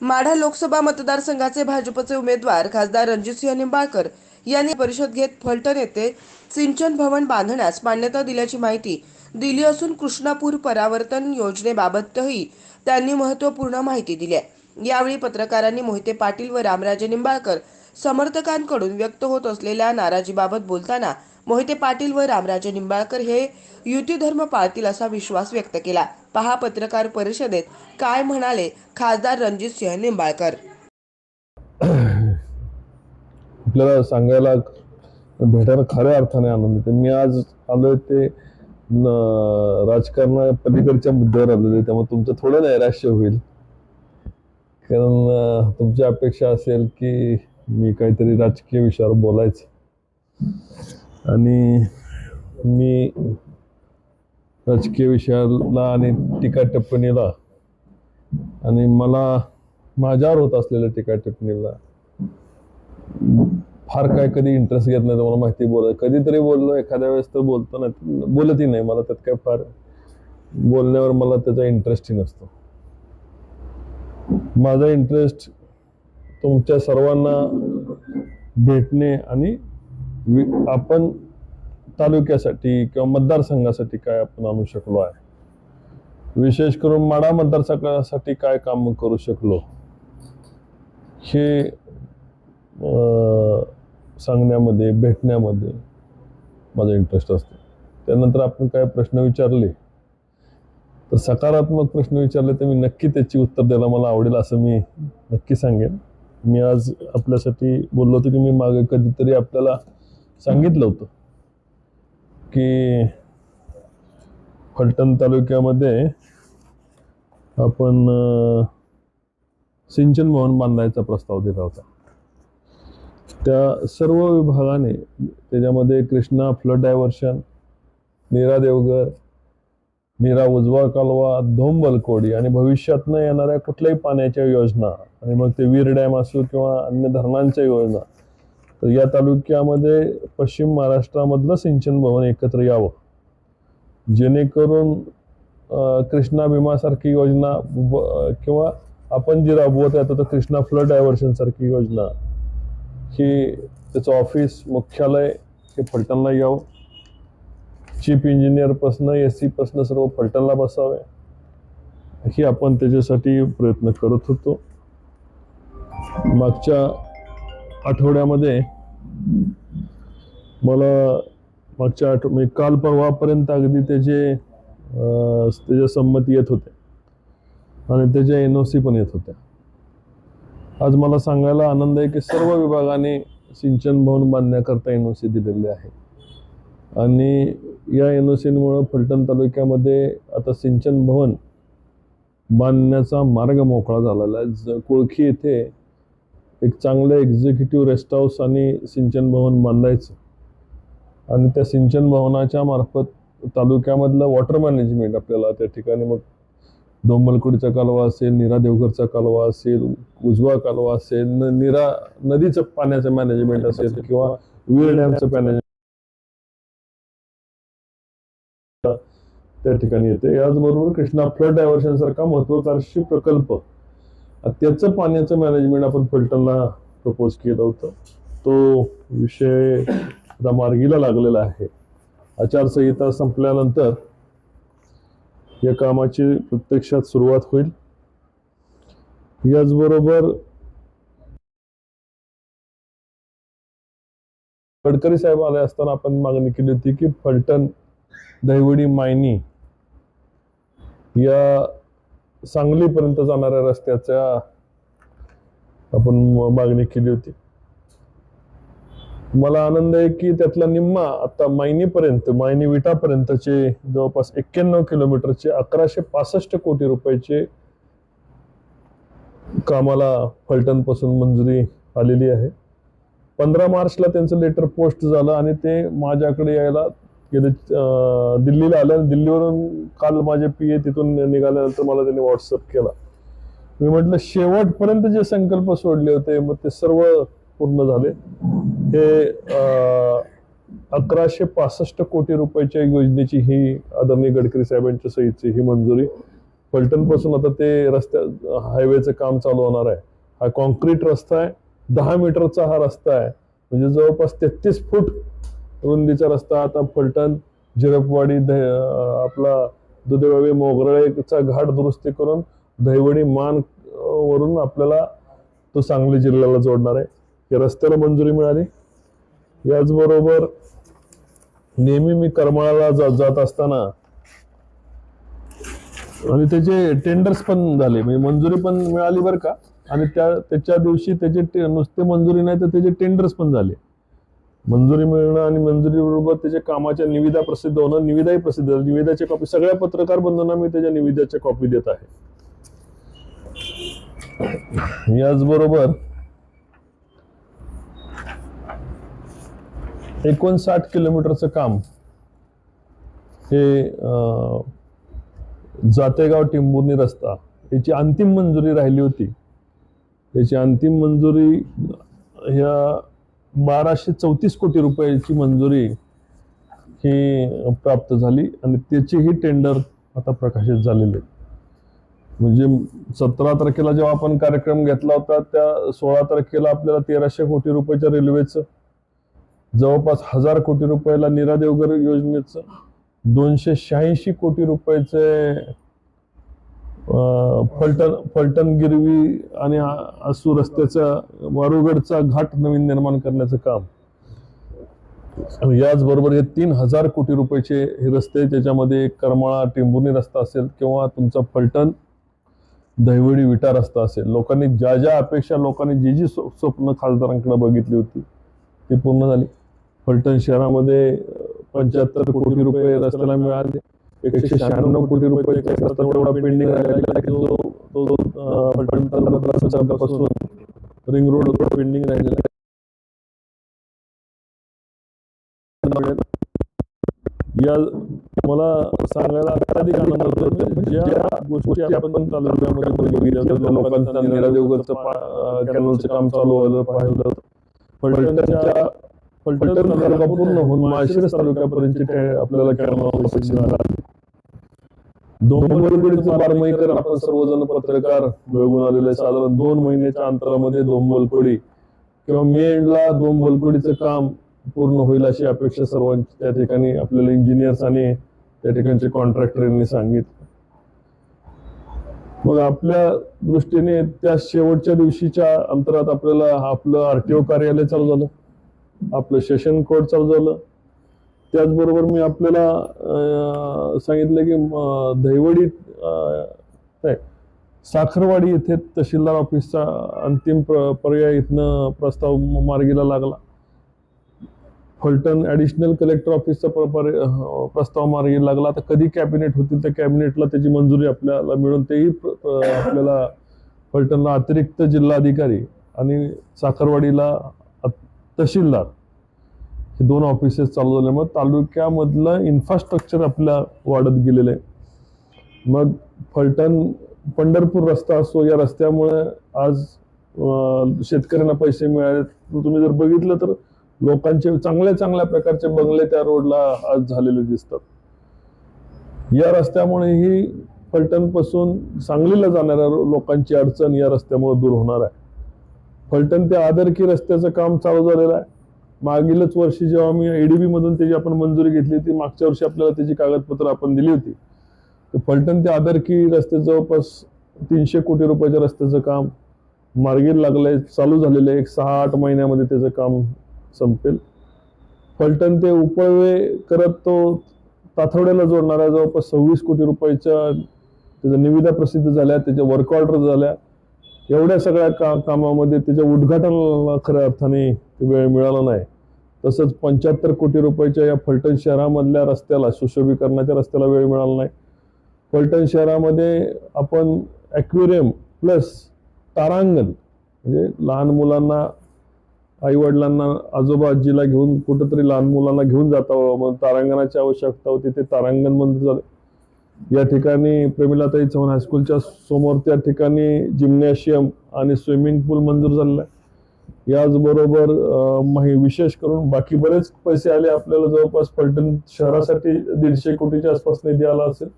माढा लोकसभा मतदारसंघाचे भाजपचे उमेदवार खासदार रणजितसिंह निंबाळकर यांनी परिषद घेत फलटण येथे सिंचन भवन बांधण्यास मान्यता दिल्याची माहिती दिली असून कृष्णापूर परावर्तन योजनेबाबतही त्यांनी महत्त्वपूर्ण माहिती दिली आहे. यावेळी पत्रकारांनी मोहिते पाटील व रामराजे निंबाळकर समर्थकांकडून व्यक्त होत असलेल्या नाराजीबाबत बोलताना मोहिते पाटील व रामराजे निंबाळकर हे युती धर्म पाळतील असा विश्वास व्यक्त केला. पहा पत्रकार परिषदेत काय म्हणाले खासदार रणजित सिंह निंबाळकर. आपल्याला सांगायला भेटायला खऱ्या अर्थाने आनंद येते. मी आज आलोय ते राजकारणा पलीकडच्या मुद्द्यावर आलेलो त्यामुळे तुमचं थोडं नैराश्य होईल. कारण तुमची अपेक्षा असेल की मी काहीतरी राजकीय विषयावर बोलायचं. आणि मी राजकीय विषयाला आणि टीका टिप्पणीला. आणि मला माझ्यावर होत असलेल्या टीका टिप्पणीला फार काय कधी इंटरेस्ट घेत नाही तुम्हाला माहिती बोलाय कधीतरी बोललो एखाद्या वेळेस तर बोलतो नाही बोलतही नाही. मला त्यात काय फार बोलण्यावर मला त्याचा इंटरेस्टही नसतो. माझा इंटरेस्ट तुमच्या सर्वांना भेटणे आणि वि- आपण तालुक्यासाठी किंवा मतदारसंघासाठी काय आपण आणू शकलो आहे? विशेष करून माडा मतदारसंघासाठी काय काम करू शकलो? हे सांगण्यामध्ये भेटण्यामध्ये माझा इंटरेस्ट असतो. त्यानंतर आपण काय प्रश्न विचारले? तर सकारात्मक प्रश्न विचारले तर मी नक्की त्याची उत्तर द्यायला मला आवडेल असं मी नक्की सांगेन. मी आज आपल्यासाठी बोललो होतो की मी मागे कधीतरी आपल्याला सांगितलं होतं. की फलटण तालुक्यामध्ये आपण सिंचन भवन बांधायचा प्रस्ताव दिला होता. त्या सर्व विभागाने त्याच्यामध्ये कृष्णा फ्लड डायव्हर्शन नीरा देवगर नीरा उजवा कालवा धोम बलकोडी आणि भविष्यातनं येणाऱ्या कुठल्याही पाण्याच्या योजना आणि मग ते वीर डॅम असो किंवा अन्य धरणांच्या योजना तर या तालुक्यामध्ये पश्चिम महाराष्ट्रामधलं सिंचन भवन एकत्र यावं. जेणेकरून कृष्णा भीमासारखी योजना ब- किंवा आपण जी राबवत आहे आता तर कृष्णा फ्लड डायव्हर्शन सारखी योजना ही त्याचं ऑफिस मुख्यालय हे फलटणला यावं. चीफ इंजिनियरपासनं एस सीपासनं सर्व फलटणला बसावे. ही आपण त्याच्यासाठी प्रयत्न करत होतो. मागच्या आठवड्यामध्ये मला मागच्या आठव म्हणजे काल परवापर्यंत अगदी त्याचे त्याच्या संमती येत होते आणि त्याच्या एन ओ सी पण येत होत्या. आज मला सांगायला आनंद आहे की सर्व विभागाने सिंचन भवन बांधण्याकरता एन ओ सी दिलेली आहे. आणि या एन ओ सीमुळं फलटण तालुक्यामध्ये आता सिंचन भवन बांधण्याचा मार्ग मोकळा झालेला आहे. ज कुळखी येथे एक चांगलं एक्झिक्युटिव्ह रेस्ट हाऊस आणि सिंचन भवन बांधायचं. आणि त्या सिंचन भवनाच्या मार्फत तालुक्यामधलं वॉटर मॅनेजमेंट आपल्याला त्या ठिकाणी मग दोंबलकुडीचा कालवा असेल निरा देवघरचा कालवा असेल उजवा कालवा असेल न निरा नदीचं पाण्याचं मॅनेजमेंट असेल किंवा वीर डॅमचं मॅनेजमेंट त्या ठिकाणी येते. याचबरोबर कृष्णा फ्लड डायव्हर्शन सारखा महत्वाकांक्षी प्रकल्प त्याचं पाण्याचं मॅनेजमेंट आपण फलटणला प्रपोज केलं होतं. तो विषय आता मार्गीला लागलेला आहे. आचारसंहिता संपल्यानंतर या कामाची प्रत्यक्षात सुरुवात होईल. याचबरोबर गडकरी साहेब आले असताना आपण मागणी केली होती की फलटण दहिवडी मायनी या सांगलीपर्यंत जाणाऱ्या रस्त्याच्या आपण मागणी केली होती. मला आनंद आहे की त्यातला निम्मा आता मायनीपर्यंत मायनी विटापर्यंतचे जवळपास एक्क्याण्णव किलोमीटरचे अकराशे पासष्ट कोटी रुपयाचे कामाला फलटणपासून मंजुरी आलेली आहे. पंधरा मार्चला त्यांचं लेटर पोस्ट झालं आणि ते माझ्याकडे यायला गेले दिल्लीला आलं आणि दिल्लीवरून काल माझे पी ए तिथून निघाल्यानंतर मला त्यांनी व्हॉट्सअप केला. मी म्हटलं शेवटपर्यंत जे संकल्प सोडले होते मग ते सर्व पूर्ण झाले. हे अकराशे पासष्ट कोटी रुपयाच्या योजनेची ही आदरणीय गडकरी साहेबांच्या सहीची ही मंजुरी. फलटणपासून आता ते रस्त्या हायवेचं काम चालू होणार आहे. हा कॉन्क्रीट रस्ता आहे दहा मीटरचा हा रस्ता आहे. म्हणजे जवळपास तेहतीस फूट रुंदीचा रस्ता आता फलटण झिरपवाडी द आपला दुधेवावी मोगराळेचा घाट दुरुस्ती करून दहिवडी मान वरून आपल्याला तो सांगली जिल्ह्याला जोडणार आहे. या रस्त्याला मंजुरी मिळाली. याचबरोबर नेहमी मी करमाळाला जा- जात असताना आणि त्याचे टेंडर्स पण झाले. म्हणजे मंजुरी पण मिळाली बरं का? आणि त्या त्याच्या दिवशी त्याचे नुसते मंजुरी नाही तर त्याचे टेंडर्स पण झाले. मंजुरी मिळणं आणि मंजुरीबरोबर त्याच्या कामाच्या निविदा प्रसिद्ध होणं निविदाही प्रसिद्ध निविदाच्या कॉपी सगळ्या पत्रकार बंधूंना मी त्याच्या निविदाच्या कॉपी देत आहे. याचबरोबर एकोणसाठ किलोमीटरचं काम हे जातेगाव टिंबुर्णी रस्ता याची अंतिम मंजुरी राहिली होती. याची अंतिम मंजुरी ह्या बाराशे चौतीस कोटी रुपयाची मंजुरी ही प्राप्त झाली आणि त्याचेही टेंडर आता प्रकाशित झालेले. म्हणजे सतरा तारखेला जेव्हा आपण कार्यक्रम घेतला होता त्या सोळा तारखेला आपल्याला तेराशे कोटी रुपयाच्या रेल्वेचं जवळपास हजार कोटी रुपयाला नीरा देवगर योजनेचं दोनशे शहाऐंशी कोटी रुपयाचे फलटण फलटण गिरवी आणि असू आसू रस्त्याचा वारुगडचा घाट नवीन निर्माण करण्याचं काम. याचबरोबर हे तीन हजार कोटी रुपयाचे हे रस्ते त्याच्यामध्ये करमाळा टिंबुर्णी रस्ता असेल किंवा तुमचा फलटण दहिवडी विटा रस्ता असेल. लोकांनी ज्या ज्या अपेक्षा लोकांनी जी जी स्वप्न खासदारांकडे बघितली होती ती पूर्ण झाली. फलटण शहरामध्ये पंच्याहत्तर कोटी रुपये रस्त्याला मिळाले. एकशे शहाण्णव कोटी रुपयाचा तेवढा पेंडिंग राहिलेला आहे. जो तो अं, रिंग रोड पेंडिंग राहिलेला आहे. या मला सांगायला अत्याधिक आनंद होतो. ज्या गोष्टी आपण तालुक्यामध्ये लोकांचा नीरा कॅनलचं काम चालू व्हायला पाहिलं फलटणच्या फलटण तालुका पूर्ण होऊन माळशिरस तालुक्यापर्यंत आपल्याला कॅनल बारमाईकर आपण सर्वजण पत्रकार बघून आलेले. साधारण दोन महिन्याच्या अंतरामध्ये डोंबलकोडी किंवा मे एंडला डोंबलकोडीचं काम पूर्ण होईल अशी अपेक्षा सर्वांची. त्या ठिकाणी आपल्याला इंजिनियर्स आणि त्या ठिकाणचे कॉन्ट्रॅक्टर यांनी सांगितलं. मग आपल्या दृष्टीने त्या शेवटच्या दिवशीच्या अंतरात आपल्याला आपलं आरटीओ कार्यालय चालू झालं. आपलं सेशन कोर्ट चालू झालं त्याचबरोबर मी आपल्याला सांगितलं की दहिवडी नाही, साखरवाडी येथे तहसीलदार ऑफिसचा अंतिम प्र- पर्याय इथनं प्रस्ताव मार्गीला लागला. फलटण ऍडिशनल कलेक्टर ऑफिसचा प्रस्ताव मार्गी लागला. आता कधी कॅबिनेट होतील त्या कॅबिनेटला त्याची मंजुरी आपल्याला मिळून तेही आपल्याला फलटणला अतिरिक्त जिल्हाधिकारी आणि साखरवाडीला तहसीलदार. हे दोन ऑफिसेस चालू झाल्यामुळे तालुक्यामधलं इन्फ्रास्ट्रक्चर आपल्या वाढत गेलेलं आहे. मग फलटण पंढरपूर रस्ता असो या रस्त्यामुळे आज शेतकऱ्यांना पैसे मिळाले. तुम्ही जर बघितलं तर लोकांचे चांगल्या चांगल्या प्रकारचे बंगले त्या रोडला आज झालेले दिसतात. या रस्त्यामुळे ही फलटणपासून सांगलीला जाणाऱ्या लोकांची अडचण या रस्त्यामुळे दूर होणार आहे. फलटण ते आदरकी रस्त्याचं काम चालू झालेलं आहे. मागीलच वर्षी जेव्हा मी एडीबी मधून त्याची आपण मंजुरी घेतली होती मागच्या वर्षी आपल्याला त्याची कागदपत्र आपण दिली होती. तर फलटण ते आदरकी रस्ते जवळपास तीनशे कोटी रुपयाच्या रस्त्याचं काम मार्गी लागलंय चालू झालेलं आहे. एक सहा आठ महिन्यामध्ये त्याचं काम संपेल. फलटण ते उपळवे करत तो ताथवड्याला जोडणारा जवळपास सव्वीस कोटी रुपयाच्या त्याच्या निविदा प्रसिद्ध झाल्या त्याच्या वर्क ऑर्डर झाल्या. एवढ्या सगळ्या का कामामध्ये त्याच्या उद्घाटनाला खऱ्या अर्थाने वेळ मिळाला नाही. तसंच पंच्याहत्तर कोटी रुपयाच्या या फलटण शहरामधल्या रस्त्याला सुशोभीकरणाच्या रस्त्याला वेळ मिळाला नाही. फलटण शहरामध्ये आपण ॲक्वेरियम प्लस तारांगण म्हणजे लहान मुलांना आईवडिलांना आजोबा आजीला घेऊन कुठंतरी लहान मुलांना घेऊन जाता यावं म्हणून तारांगणाची आवश्यकता होती ते तारांगण मंदिर झालं या ठिकाणी प्रेमिलाताई चव्हाण हायस्कूलच्या समोर त्या ठिकाणी जिम्नॅशियम आणि स्विमिंग पूल मंजूर झालेला आहे. याचबरोबर माही विशेष करून बाकी बरेच पैसे आले आपल्याला जवळपास पलटण शहरासाठी दीडशे कोटीच्या आसपास निधी आला असेल.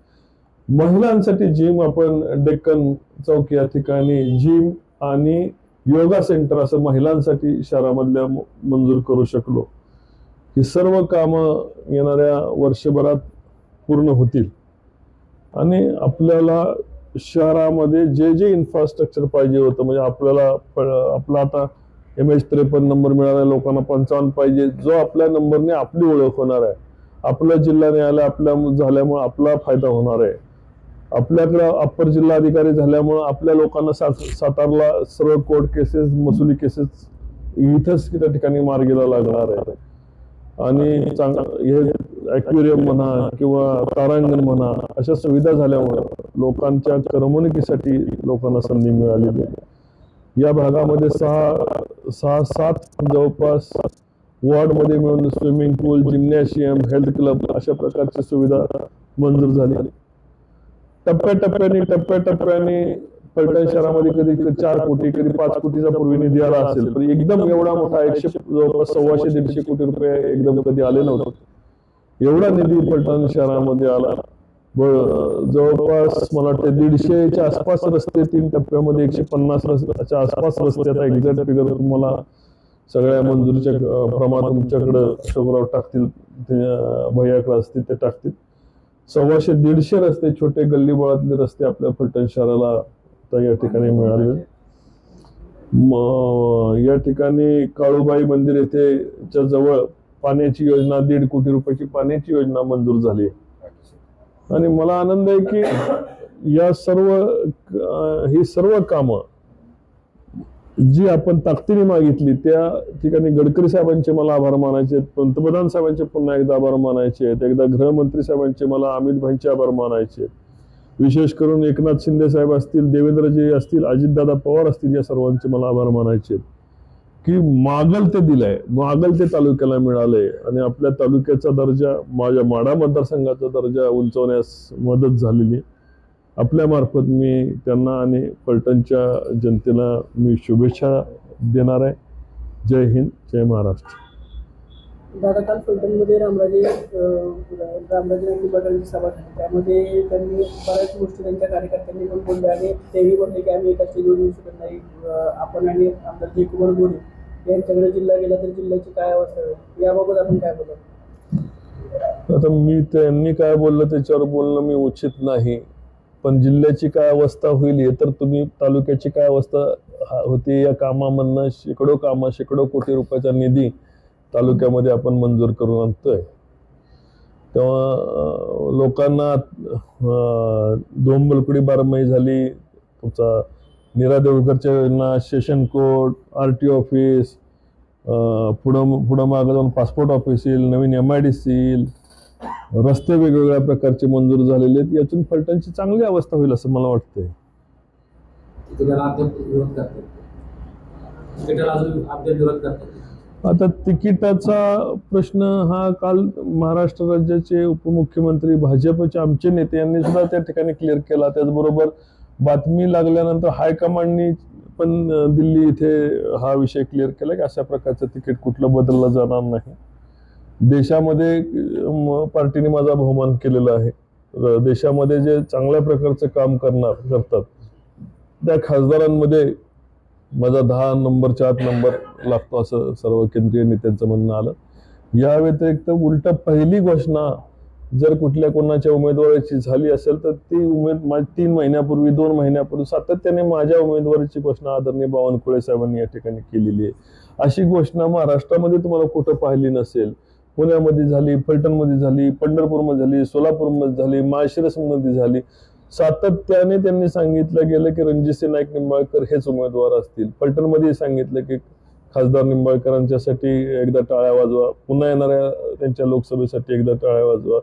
महिलांसाठी जिम आपण डेक्कन चौक या ठिकाणी जिम आणि योगा सेंटर असं महिलांसाठी शहरामधल्या मंजूर करू शकलो. ही सर्व कामं येणाऱ्या वर्षभरात पूर्ण होतील. आणि आपल्याला शहरामध्ये जे जे इन्फ्रास्ट्रक्चर पाहिजे होतं म्हणजे आपल्याला आपला आता एम एच त्रेपन्न नंबर मिळाला लोकांना पंचावन्न पाहिजे जो आपल्या नंबरने आपली ओळख होणार आहे. आपला जिल्हा न्यायालय आपल्या झाल्यामुळे आपला फायदा होणार आहे. आपल्याकडे अप्पर जिल्हा अधिकारी झाल्यामुळं आपल्या लोकांना सात सातारला सर्व कोर्ट केसेस मसुली केसेस इथंच त्या ठिकाणी मार्गीला लागणार आहे. आणि चांग हे ॲक्वेरियम म्हणा किंवा तारांगण म्हणा अशा सुविधा झाल्यामुळं लोकांच्या करमणुकीसाठी लोकांना संधी मिळालेली आहे या भागामध्ये सहा सहा सात जवळपास वॉर्डमध्ये मिळून swimming pool gymnasium health club अशा प्रकारची सुविधा मंजूर झाली. टप्प्याटप्प्याने टप्प्याटप्प्याने फलटण शहरामध्ये कधी चार कोटी कधी पाच कोटीचा पूर्वी निधी आला असेल तर एकदम एवढा मोठा एकशे जवळपास सव्वाशे दीडशे कोटी रुपये एकदम कधी आले नव्हते. एवढा निधी फलटण शहरामध्ये आला. जवळपास मला वाटतं दीडशेच्या आसपास रस्ते तीन टप्प्यामध्ये एकशे पन्नास रस्त्याच्या आसपास रस्ते आता एक्झॅक्ट फिगर तुम्हाला सगळ्या मंजुरीच्या प्रमाण तुमच्याकडं अशोकराव टाकतील भैयाकडे असतील ते टाकतील. सव्वाशे दीडशे रस्ते छोटे गल्लीबोळातले रस्ते आपल्या फलटण शहराला आता या ठिकाणी मिळाले. या ठिकाणी काळूबाई मंदिर येथे च्या जवळ पाण्याची योजना दीड कोटी रुपयाची पाण्याची योजना मंजूर झाली. आणि मला आनंद आहे की या सर्व ही सर्व कामं जी आपण ताकदीने मागितली त्या ठिकाणी गडकरी साहेबांचे मला आभार मानायचे आहेत पंतप्रधान साहेबांचे पुन्हा एकदा आभार मानायचे आहेत एकदा गृहमंत्री साहेबांचे मला अमित भाईंचे आभार मानायचे आहेत. विशेष करून एकनाथ शिंदे साहेब असतील देवेंद्रजी असतील अजितदादा पवार असतील या सर्वांचे मला आभार मानायचे आहेत. की मागल ते दिलंय मागल ते तालुक्याला मिळालंय आणि आपल्या तालुक्याचा दर्जा माझ्या माडा मतदारसंघाचा दर्जा उंचवण्यास मदत झालेली आहे. मी त्यांना आणि फलटणच्या जनतेला मी शुभेच्छा देणार आहे. जय हिंद जय महाराष्ट्र. दादा काल फलटणमध्ये रामराजे रामराजे यांनी निंबाळकरांची सभा झाली. त्यामध्ये त्यांनी बऱ्याच गोष्टी त्यांच्या कार्यकर्त्यांनी पण बोलल्या आणि तेही बोलले की आम्ही एका स्टेजवर येऊ शकत नाही. आपण आणि आमदार जयकुमार गोरे यांच्याकडे जिल्हा गेला तर जिल्ह्याची काय अवस्था होईल याबाबत आपण काय बोलतो आता मी त्यांनी काय बोललं त्याच्यावर बोलणं मी उचित नाही. पण जिल्ह्याची काय अवस्था होईल हे तर तुम्ही तालुक्याची काय अवस्था हा- होती या कामामधनं शेकडो कामं शेकडो कोटी रुपयाचा निधी तालुक्यामध्ये आपण मंजूर करून आणतोय. तेव्हा लोकांना दोंबलकुडी बारमाही झाली. तुमचा नीरा देवळकरच्या योजना session court R T office पुढं पुढं मागं जाऊन पासपोर्ट ऑफिस येईल नवीन एम आय डी सी येईल. रस्ते वेगवेगळ्या प्रकारचे मंजूर झालेले आहेत. यातून फलटणची चांगली अवस्था होईल असं मला वाटतंय. विरोध करतात. आता तिकिटाचा प्रश्न हा काल महाराष्ट्र राज्याचे उपमुख्यमंत्री भाजपचे आमचे नेते यांनी सुद्धा त्या ठिकाणी क्लिअर केला. त्याचबरोबर बातमी लागल्यानंतर हायकमांडनी पण दिल्ली इथे हा विषय क्लिअर केला की अशा प्रकारचं तिकीट कुठलं बदललं जाणार नाही. देशामध्ये पार्टीने माझा बहुमान केलेला आहे. देशामध्ये जे चांगल्या प्रकारचं काम करणार करतात त्या खासदारांमध्ये माझा दहा नंबरच्या आत नंबर लागतो असं सर्व केंद्रीय नेत्यांचं म्हणणं आलं. या व्यतिरिक्त उलट पहिली घोषणा जर कुठल्या कोणाच्या उमेदवाराची झाली असेल तर ती उमेद तीन महिन्यापूर्वी दोन महिन्यापूर्वी सातत्याने माझ्या उमेदवारीची घोषणा आदरणीय बावनकुळे साहेबांनी या ठिकाणी केलेली आहे. अशी घोषणा महाराष्ट्रामध्ये तुम्हाला कुठं पाहिली नसेल. पुण्यामध्ये झाली फलटणमध्ये झाली पंढरपूरमध्ये झाली सोलापूरमध्ये झाली माळशिरसमध्ये झाली सातत्याने त्यांनी सांगितलं गेलं की रणजितसिंह नाईक निंबाळकर हेच उमेदवार असतील. फलटणमध्ये सांगितलं की खासदार निंबाळकरांच्यासाठी एकदा टाळ्या वाजवा पुन्हा येणाऱ्या त्यांच्या लोकसभेसाठी एकदा टाळ्या वाजवा.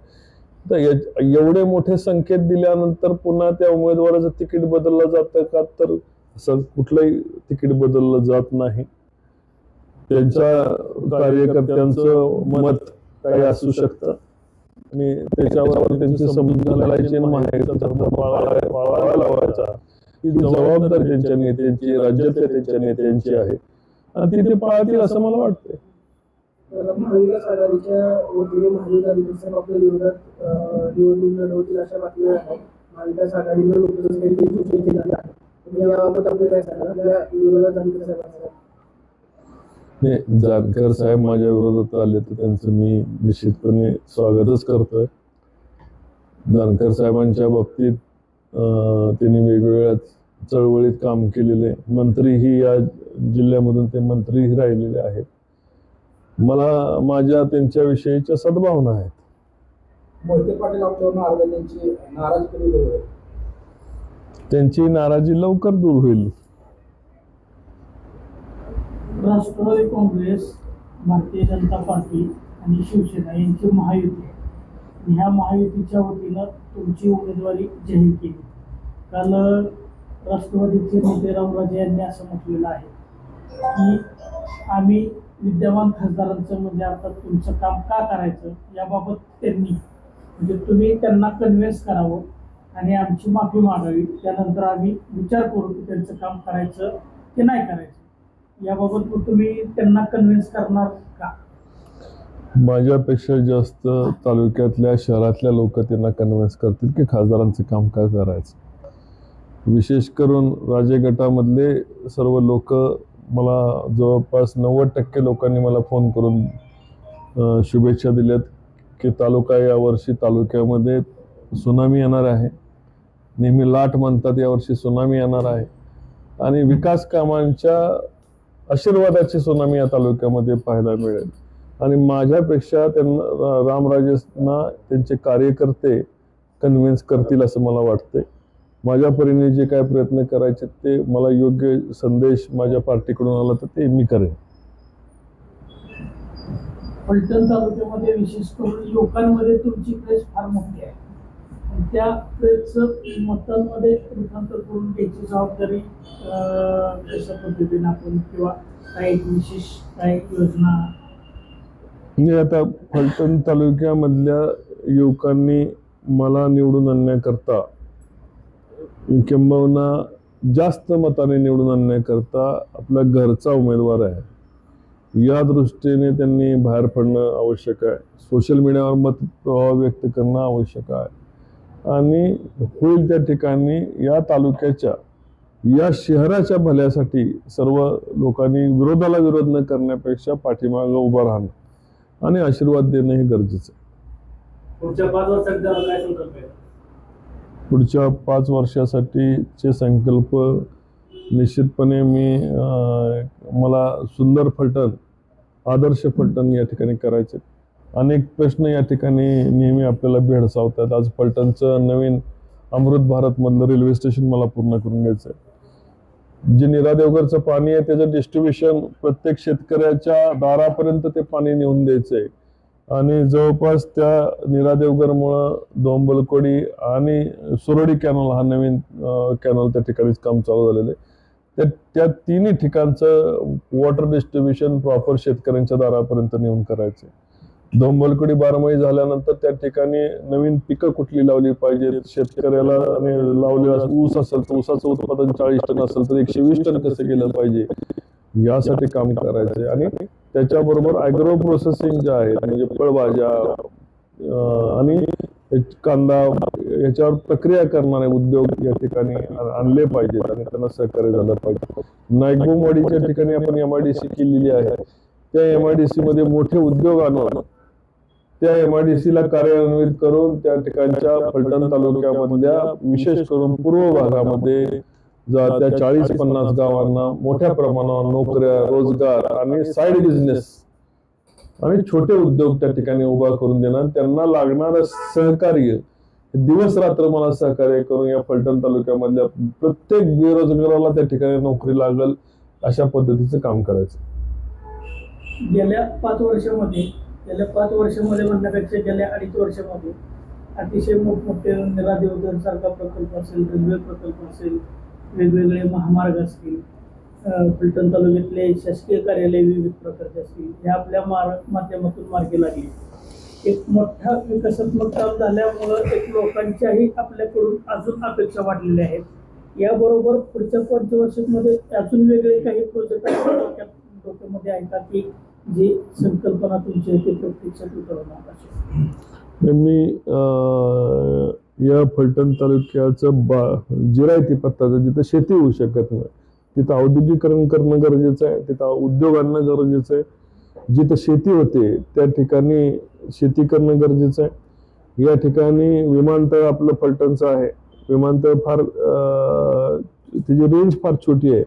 तर एवढे मोठे संकेत दिल्यानंतर पुन्हा त्या उमेदवाराचं तिकीट बदललं जातं का? तर असं कुठलंही तिकीट बदललं जात नाही. त्यांच्या कार्यकर्त्यांचं मत काही असू शकतं. आणि त्याच्यावर त्यांची पाळाय- पाळायला लावायचा. ही जबाबदारी त्यांच्या नेत्यांची राज्यातल्या त्यांच्या नेत्यांची आहे. आणि ती ते पाळतील असं मला वाटतंय. महाविकास आघाडीच्या वतीने महाविकास विकास आपल्या विरोधात अं, निवडणूक लढवतील अशा बातम्या आहेत. महाविकास आघाडीनं नुकतंच काहीतरी सूचना केलेलं आहे तर याबाबत आपण काय सांगा आपल्या विरोधात जानकर साहेबांचा नाही जानकर साहेब माझ्या विरोधात आले तर त्यांचं मी निश्चितपणे स्वागतच करतोय. जानकर साहेबांच्या बाबतीत त्यांनी वेगवेगळ्या चळवळीत काम केलेले. मंत्रीही या जिल्ह्यामधून ते मंत्रीही राहिलेले आहेत. मला माझ्या त्यांच्याविषयीच्या सद्भावना आहेत. त्यांची नाराजी लवकर दूर होईल. राष्ट्रवादी काँग्रेस भारतीय जनता पार्टी आणि शिवसेना यांची महायुती आहे. ह्या महायुतीच्या वतीनं तुमची उमेदवारी जाहीर केली. काल राष्ट्रवादीचे नेते रामराजे यांनी असं म्हटलेलं आहे की आम्ही विद्यमान खासदारांचं म्हणजे अर्थात तुमचं काम का करायचं याबाबत त्यांनी म्हणजे तुम्ही त्यांना कन्व्हिन्स करावं आणि आमची माफी मागावी. त्यानंतर आम्ही विचार करू की त्यांचं काम करायचं की नाही करायचं. याबाबत तुम्ही त्यांना कन्व्हिन्स करणार का? माझ्यापेक्षा जास्त तालुक्यातल्या शहरातल्या लोक त्यांना कन्व्हिन्स करतील की खासदारांचं काम काय करायचं? विशेष करून राजे गटामधले सर्व लोक मला जवळपास नव्वद टक्के लोकांनी मला फोन करून शुभेच्छा दिल्यात की तालुका यावर्षी तालुक्यामध्ये सुनामी येणार आहे. नेहमी लाट म्हणतात यावर्षी सुनामी येणार आहे. आणि विकास कामांच्या आशीर्वादाची सुनामी या तालुक्यामध्ये पाहायला मिळेल. आणि माझ्यापेक्षा त्यांना रामराजेसना रामराजेंना त्यांचे कार्यकर्ते कन्व्हिन्स करतील असं मला वाटते माझ्या परीने जे काय प्रयत्न करायचे ते मला योग्य संदेश माझ्या पार्टीकडून आला तर ते मी करेन. पलटण तालुक्यामध्ये विशेष करून लोकांमध्ये तुमची प्रेस फार मोठी आहे. त्या प्रेसचं मतांमध्ये रूपांतर करून घ्यायची जबाबदारी कशा पद्धतीने आपण किंवा काही विशेष काही योजना? मी आता फलटण तालुक्यामधल्या युवकांनी मला निवडून आणण्याकरता किंबहुना जास्त मताने निवडून आणण्याकरता आपला घरचा उमेदवार आहे. या दृष्टीने त्यांनी बाहेर पडणं आवश्यक आहे. सोशल मीडियावर मत प्रभाव व्यक्त करणं आवश्यक आहे. आणि होईल त्या ठिकाणी या तालुक्याच्या या शहराच्या भल्यासाठी सर्व लोकांनी विरोधाला विरोध न करण्यापेक्षा पाठीमागं उभं राहणं आणि आशीर्वाद देणं हे गरजेचं आहे. पुढच्या पाच वर्षासाठीचे संकल्प निश्चितपणे मी मला सुंदर फलटण आदर्श फलटण या ठिकाणी करायचे अनेक प्रश्न या ठिकाणी नेहमी आपल्याला भेडसावतात. आज पलटणचं नवीन अमृत भारतमधलं रेल्वे स्टेशन मला पूर्ण करून घ्यायचं आहे जे निरा देवघरचं पाणी आहे त्याचं डिस्ट्रीब्युशन प्रत्येक शेतकऱ्याच्या दारापर्यंत ते पाणी नेऊन द्यायचं आहे आणि जवळपास त्या निरा देवघरमुळं दोंबलकोडी आणि सुरडी कॅनल हा नवीन कॅनल त्या ठिकाणीच काम चालू झालेलं आहे. त्या त्या तिन्ही ठिकाणचं वॉटर डिस्ट्रीब्युशन प्रॉपर शेतकऱ्यांच्या दारापर्यंत नेऊन करायचं दोंबलकोडी बारमाही झाल्यानंतर त्या ठिकाणी नवीन पिकं कुठली लावली पाहिजे शेतकऱ्याला आणि लावलेला ऊस असेल तर ऊसाचं उत्पादन चाळीस टन असेल तर एकशे वीस टन कसं केलं पाहिजे? यासाठी काम करायचंय. आणि त्याच्याबरोबर ॲग्रो प्रोसेसिंग जे आहे म्हणजे फळभाज्या आणि कांदा याच्यावर प्रक्रिया करणारे उद्योग या ठिकाणी आणले पाहिजेत आणि त्यांना सहकार्य झालं पाहिजे. नायकोमवाडीच्या ठिकाणी आपण एम आय डी सी केलेली आहे. त्या एम आय डी सी मध्ये मोठे उद्योग आणून त्या एम आय डी ला कार्यान्वित करून त्या ठिकाणच्या फलटण तालुक्यामधल्या विशेष करून पूर्व भागामध्ये त्या चाळीस पन्नास गावांना मोठ्या प्रमाणावर नोकऱ्या रोजगार आणि साईड बिझनेस आणि छोटे उद्योग त्या ठिकाणी उभा करून देणार. त्यांना लागणारं सहकार्य दिवस रात्र मला सहकार्य करून या फलटण तालुक्यामधल्या प्रत्येक बेरोजगाराला त्या ठिकाणी नोकरी लागल अशा पद्धतीचं काम करायचं. गेल्या पाच वर्षामध्ये गेल्या पाच वर्षामध्ये म्हणण्यापेक्षा गेल्या अडीच वर्षामध्ये अतिशय मोठमोठे निरा देवधनसारखा प्रकल्प असेल रेल्वे प्रकल्प असेल वेगवेगळे महामार्ग असतील अं, फलटण तालुक्यातले शासकीय कार्यालय विविध प्रकारचे असतील हे आपल्या मार माध्यमातून मार्गी लागले. एक मोठा विकासात्मक काम झाल्यामुळं एक लोकांच्याही आपल्याकडून अजून अपेक्षा वाढलेल्या आहेत. याबरोबर पुढच्या पंचवर्षामध्ये अजून वेगळे काही प्रोजेक्ट डोक्यामध्ये आहे की जी संकल्पना तुमची आहे ते प्रत्यक्षात उतरवणार असेल मी या फलटण तालुक्याचं बा जिरायती पत्ताचं जिथं शेती होऊ शकत नाही तिथं औद्योगिकरण करणं गरजेचं आहे तिथं उद्योग आणणं गरजेचं आहे. जिथं शेती होते त्या ठिकाणी शेती करणं गरजेचं आहे. या ठिकाणी विमानतळ आपलं फलटणचं आहे. विमानतळ फार त्याची रेंज फार छोटी आहे.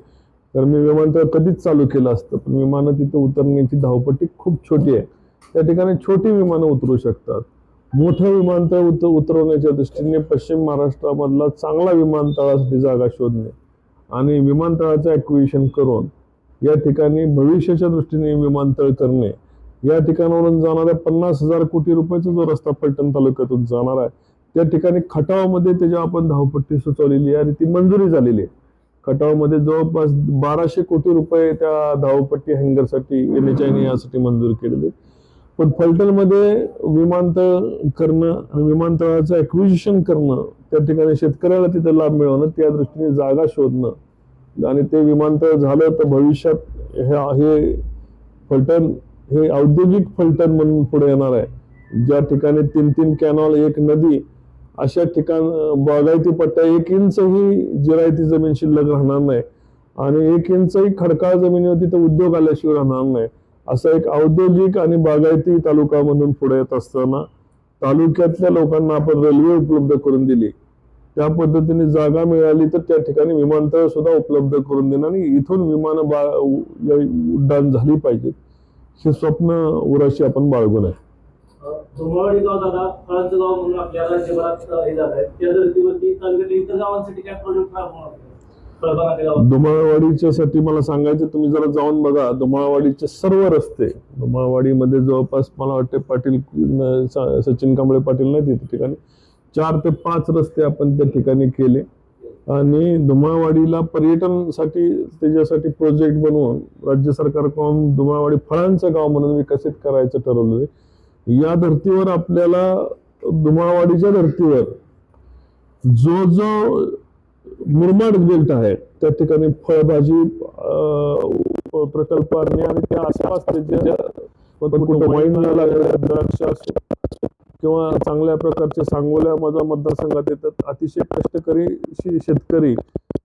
तर मी विमानतळ कधीच चालू केलं असतं पण विमानं तिथं उतरण्याची धावपट्टी खूप छोटी आहे. त्या ठिकाणी छोटी विमानं उतरू शकतात. मोठं विमानतळ उत उतरवण्याच्या दृष्टीने पश्चिम महाराष्ट्रामधला चांगला विमानतळासाठी जागा शोधणे आणि विमानतळाचं ॲक्विशन करून या ठिकाणी भविष्याच्या दृष्टीने विमानतळ करणे या ठिकाणावरून जाणाऱ्या पन्नास हजार कोटी रुपयाचा जो रस्ता फलटण तालुक्यातून जाणार आहे त्या ठिकाणी खटावामध्ये त्याच्या आपण धावपट्टी सुचवलेली आहे आणि ती मंजुरी झालेली आहे. खटावमध्ये जवळपास बाराशे कोटी रुपये त्या धावपट्टी हँगरसाठी एन एच आयने यासाठी मंजूर केलेले पण फलटणमध्ये विमानतळ करणं आणि विमानतळाचं ॲक्विजिशन करणं त्या ठिकाणी शेतकऱ्याला तिथं लाभ मिळवणं त्या दृष्टीने जागा शोधणं आणि ते विमानतळ झालं तर भविष्यात हे हे फलटण हे औद्योगिक फलटण म्हणून पुढे येणार आहे. ज्या ठिकाणी तीन तीन कॅनॉल एक नदी अशा ठिकाण बागायती पट्ट्या एक इंचही जिरायती जमीन शिल्लक राहणार नाही. आणि एक इंचही खडकाळ जमिनीवर तिथं उद्योग आल्याशिवाय राहणार नाही. असा एक औद्योगिक आणि बागायती तालुका म्हणून पुढे येत असताना तालुक्यातल्या लोकांना आपण रेल्वे उपलब्ध करून दिली. त्या पद्धतीने जागा मिळाली तर त्या ठिकाणी विमानतळ सुद्धा उपलब्ध करून देणं आणि इथून विमान बा उड्डाण झाली पाहिजेत. हे स्वप्न उराशी आपण बाळगून आहे. धुमाळवाडी गाव झाला फळांचं गाव म्हणून आपल्या राज्यभरात हे झालं आहे. त्या धर्तीवरती तालुक्यातील इतर गावांसाठी काय प्रोजेक्ट राबवणार धुमाळवाडीच्या साठी मला सांगायचं तुम्ही जरा जाऊन बघा. धुमाळवाडीचे सर्व रस्ते धुमाळवाडीमध्ये जवळपास मला वाटते पाटील सचिन कांबळे पाटील नाही तिथे ठिकाणी. चार ते पाच रस्ते आपण त्या ठिकाणी केले. आणि धुमाळवाडीला पर्यटनसाठी त्याच्यासाठी प्रोजेक्ट बनवून राज्य सरकारकडून धुमाळवाडी फळांचं गाव म्हणून विकसित करायचं ठरवलं या धर्तीवर आपल्याला धुमाळवाडीच्या धर्तीवर जो जो मुरमाड बेल्ट आहे त्या ठिकाणी फळभाजी प्रकल्प आणणे आणि त्या आसपास त्याच्या वाईन द्राक्ष किंवा चांगल्या प्रकारचे सांगोल्या माझा मतदारसंघात येतात. अतिशय कष्टकरी शे- शेतकरी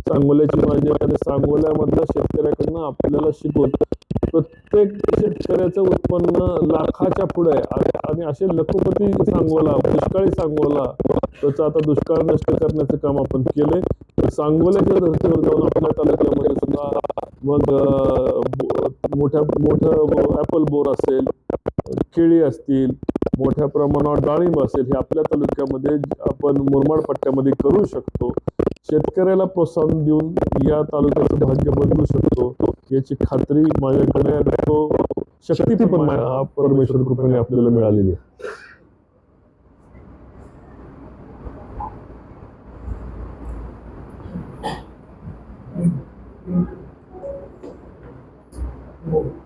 सांगोल्याची माझी आणि सांगोल्यामधल्या शेतकऱ्याकडनं आपल्याला शिकवून प्रत्येक शेतकऱ्याचं उत्पन्न लाखाच्या पुढे आहे. आणि- आणि असे लखोपती सांगोला दुष्काळी सांगोला त्याचा आता दुष्काळ नष्ट करण्याचं काम आपण केलंय. तर सांगोल्याच्या धर्तीवर जाऊन आपल्या तालुक्यामध्ये सुद्धा मग मोठ्या मोठं ऍपल बोर असेल केळी असतील मोठ्या प्रमाणावर डाळिंब असेल हे आपल्या तालुक्यामध्ये आपण मुरमाड पट्ट्यामध्ये करू शकतो. शेतकऱ्याला प्रोत्साहन देऊन या तालुक्याचं भाग्य बदलू शकतो याची खात्री माझ्याकडे तो शक्ती पण परमेश्वर कृपेने आपल्याला मिळालेली आहे. Thank you.